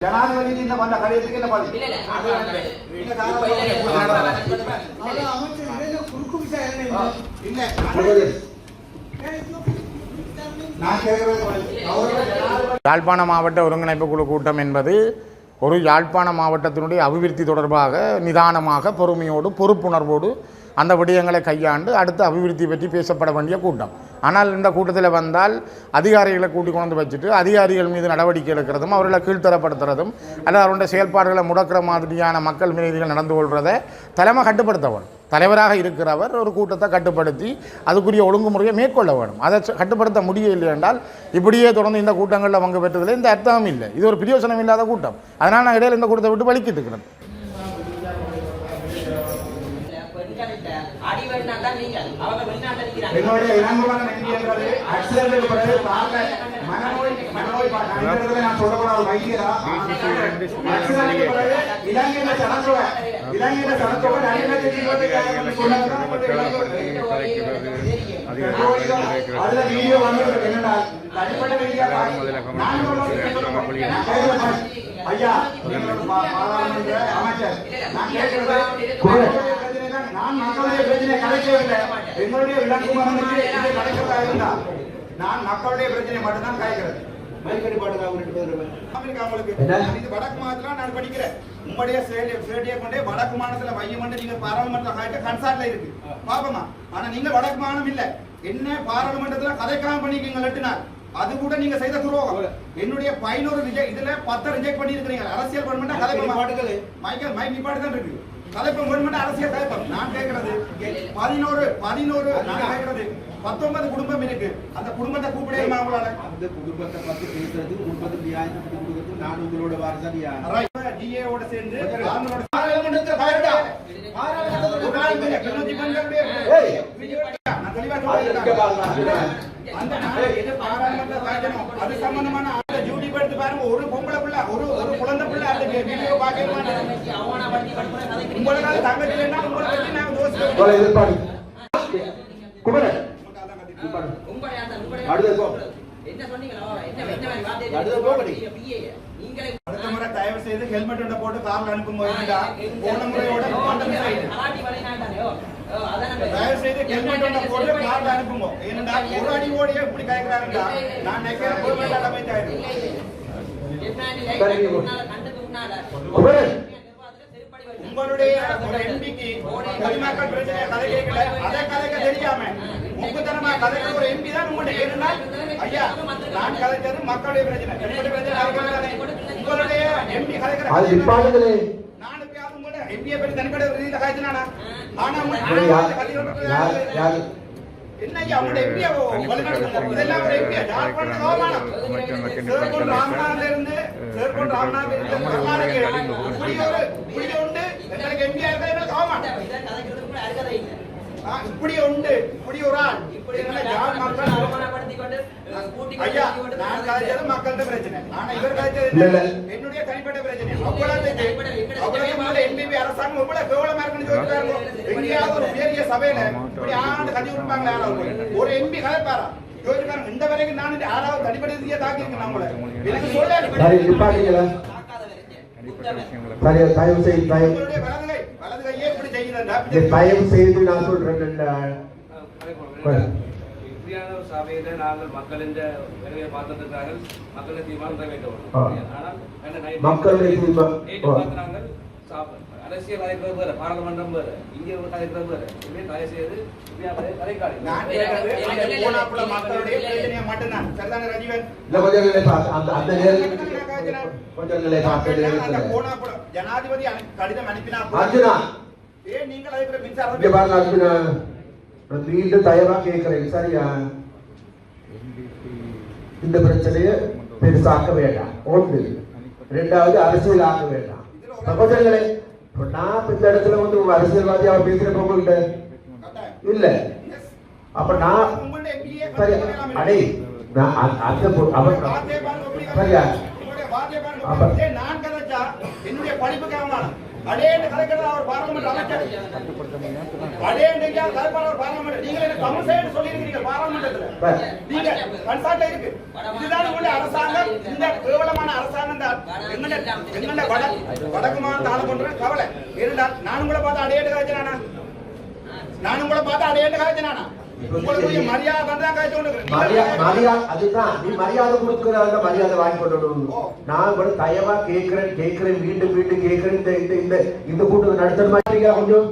ஜனாதிபதி இந்த வந்த கடிதத்துக்கு என்ன கேட்கறது பதில். அவர்கள் ஜனாதிபதி யாழ்ப்பாண மாவட்ட ஒருங்கிணைப்பு குழு கூட்டம் என்பது ஒரு யாழ்ப்பாண மாவட்டத்தினுடைய அபிவிருத்தி தொடர்பாக நிதானமாக பொறுமையோடு பொறுப்புணர்வோடு அந்த விடயங்களை கையாண்டு அடுத்த அபிவிருத்தி பற்றி பேசப்பட வேண்டிய கூட்டம். ஆனால் இந்த கூட்டத்தில் வந்தால் அதிகாரிகளை கூட்டி கொண்டு வச்சுட்டு அதிகாரிகள் மீது நடவடிக்கை எடுக்கிறதும் அவர்களை கீழ்த்தரப்படுத்துறதும் அல்லது அவருடைய செயல்பாடுகளை முடக்கிற மாதிரியான மக்கள் மீதிகள் நடந்து கொள்வதை தலைமை கட்டுப்படுத்தவன் தலைவராக இருக்கிறவர் ஒரு கூட்டத்தை கட்டுப்படுத்தி அதுக்குரிய ஒழுங்குமுறையை மேற்கொள்ள வேணும் அதை கட்டுப்படுத்த முடியவில்லை என்றால் இப்படியே தொடர்ந்து இந்த கூட்டங்களில் பங்கு பெற்றதில் இந்த அர்த்தமும் இல்லை. இது ஒரு பிரயோசனம் இல்லாத கூட்டம். அதனால் நான் இடையில இந்த கூட்டத்தை விட்டு வலிக்கிட்டு இருக்கிறேன். இலங்கையில சனத்தொகை இலங்கையில அதுல வீடியோ வந்து தனிப்பட்ட நான் ஐயா அமைச்சர் நான் நான் மக்களுடைய பிரச்சனை கலைக்கவில்லை எங்களுடைய நான் மக்களுடைய பிரச்சனை மட்டும்தான் கலைக்கிறது அமெரிக்கா உங்களுக்கு நான் இது வடக்கு மாநிலத்துல நான் படிக்கிறேன் உங்களுடைய ஸ்டேடிய கொண்டே வடக்கு மாநிலத்துல மையம் பண்ணி நீங்க பாராளுமன்ற காய்க்க கன்சார்ட்ல இருக்கு. பாப்பமா? ஆனா நீங்க வடக்கு மாநிலம் இல்ல. என்ன பாராளுமன்றத்துல கதைக்காம பண்ணிக்கீங்க லட்டுனார் அது கூட நீங்க செய்த துரோகம். என்னுடைய பதினோரு ரிஜெக்ட் இதுல பத்து ரிஜெக்ட் பண்ணி இருக்கிறீங்க அரசியல் கவர்மெண்ட் கதை மைக்கேல் மைக் நிப்பாட்டு தான் இருக்கு. கலைப்பம் கவர்மெண்ட் அரசியல் கலைப்பம் நான் கேட்கறது பதினோரு பதினோரு நான் கேட்கறது. பத்தொன்பது குடும்பம் இருக்கு. அந்த குடும்பத்தை கூப்பிடே அவங்களால அந்த குடும்பத்தை பத்தி பேசுறது முப்பது நியாயம் கொடுக்கிறது நான் உங்களோட வாரசனியா DA வோட சேர்ந்து. ஒரு அது சம்பந்தமான பொம்பளை பிள்ளை ஒரு ஒரு குழந்தை பிள்ளை அந்த வீடியோ பார்க்க உங்களுக்காக தங்கச்சி இல்லைன்னா உங்களை பத்தி நாங்க தோசை குமரன் உங்களுடைய அந்த உங்களுடைய அடுத்த போ. என்ன சொன்னீங்களோ என்ன என்ன மாதிரி வார்த்தை அடுத்த போகடி. PA நீங்களே அடுத்த முறை தயவு செய்து ஹெல்மெட் போட்டு கார்ல அனுப்பும் போது போன முறையோட தயவு செய்து ஹெல்மெட் போட்டு கார்ல அனுப்புங்க ஏனென்றா ஒரு அடி ஓடியே இப்படி கேட்கிறாருண்டா நான் நினைக்கிற கவர்மெண்ட் அமைச்சர் ஆயிடும் டெஃபினெட்லி உங்களுடைய ஒரு எம்பிக்கு பொதுமக்கள் பிரச்சனையை கதை கேட்கல அதை கதைக்க தெரியாம முக்குத்தனமா கதைக்கிற ஒரு எம்பி தான் உங்களுடைய ஏன்னா ஐயா நான் கதைச்சது மக்களுடைய பிரச்சனை. என்னுடைய பிரச்சனை? உங்களுடைய எம்பி கதைக்கிற பிரச்சனை. நான் எப்பயாவது உங்களுடைய எம்பியை பற்றி தனிப்பட்ட ஒரு ரீதியில ஆனா எம்பியை இதெல்லாம் எம்பியா ஜார்க்கண்ட் இருந்து கர்நாடக இப்படி ஒரு இப்படி உண்டு எங்களுக்கு எம்பியா இருந்தா எங்களுக்கு கவர்மானம் இதை கதைக்கிறதுக்கு கூட அருகதை இல்லை ஆ, இப்படி உண்டு. இப்படி ஒரு ஆள். இப்படி ஐயா நான் கதைச்சது மக்கள்கிட்ட பிரச்சனை. ஆனா இவர் கதைச்சது? என்னுடைய தனிப்பட்ட பிரச்சனை. அவ்வளவு அவ்வளவு உங்களுடைய எம்பிபி அரசாங்கம் எவ்வளவு கேவலமா இருக்குன்னு சொல்லிட்டு எங்கேயாவது ஒரு பெரிய சபையில இப்படி ஆண்டு கதி கொடுப்பாங்க ஒரு எம்பி கதைப்பாரா யோசிப்பாங்க இந்த வரைக்கும் நான் யாராவது தனிப்பட்ட ரீதியா தாக்கியிருக்கேன் நம்மள எனக்கு சொல்ல தயவு செய்து தயவு வலது கை வலது கையே தயவு செய்து நான் சொல்றேன் ஒரு சபையில நாங்கள் மக்களின் வேலையை பார்த்திருக்கிறார்கள். மக்களுடைய தீர்மானம். ஆனால் நைட்டு- மக்களுடைய தீர்மானம். அரசியல் வேற பாராளுமன்றம் வேற வேற. செய்து ஜனாதிபதி கடிதம் அனுப்பினா இங்க பாருங்க அர்ஜுனா நான் மீண்டும் தயவா கேட்கிறேன். சரியா? இந்த பிரச்சனையை பெருசாக்க வேண்டாம். ஒன்று. ரெண்டாவது அரசியல் ஆக்க வேண்டாம். சகோதரர்களே நான் இந்த இடத்துல வந்து அரசியல்வாதி அவர் பேசுறப்ப உங்கள்கிட்ட இல்ல. அப்ப நான் சரி அடே நான் அந்த- அவர் சரியா? அப்ப- என்னுடைய படிப்புக்கு அவமானம் அடேன்னு கலைக்கிறது அவர் பார்லமெண்ட் அமைச்சர். எங்கேயாவது கலைப்பார் அவர் பார்லமெண்ட் நீங்க என்ன தமிழ் சைடு சொல்லியிருக்கீங்க பார்லமெண்ட்ல நீங்க கன்சார்ட்ல இருக்கு. இதுதான் உங்களுடைய அரசாங்கம். இந்த கேவலமான அரசாங்கம் தான். எங்கட எங்கட வட வடக்கு மாநில ஆள பண்ற கவலை. ஏனென்றால் நானும் கூட பார்த்து நானும் கூட காய்ச்சினானா உங்களுக்கு மரியாதை அதுதான். நீ மரியாதை கொடுக்கறத மரியாதை வாங்கி கொண்டு நான் கூட தயவா கேட்கிறேன் கேட்கிறேன் மீண்டும் மீண்டும் கேட்கிறேன். இந்த இந்த இந்த இந்த கூட்டத்தை நடத்துற மாதிரி கொஞ்சம்?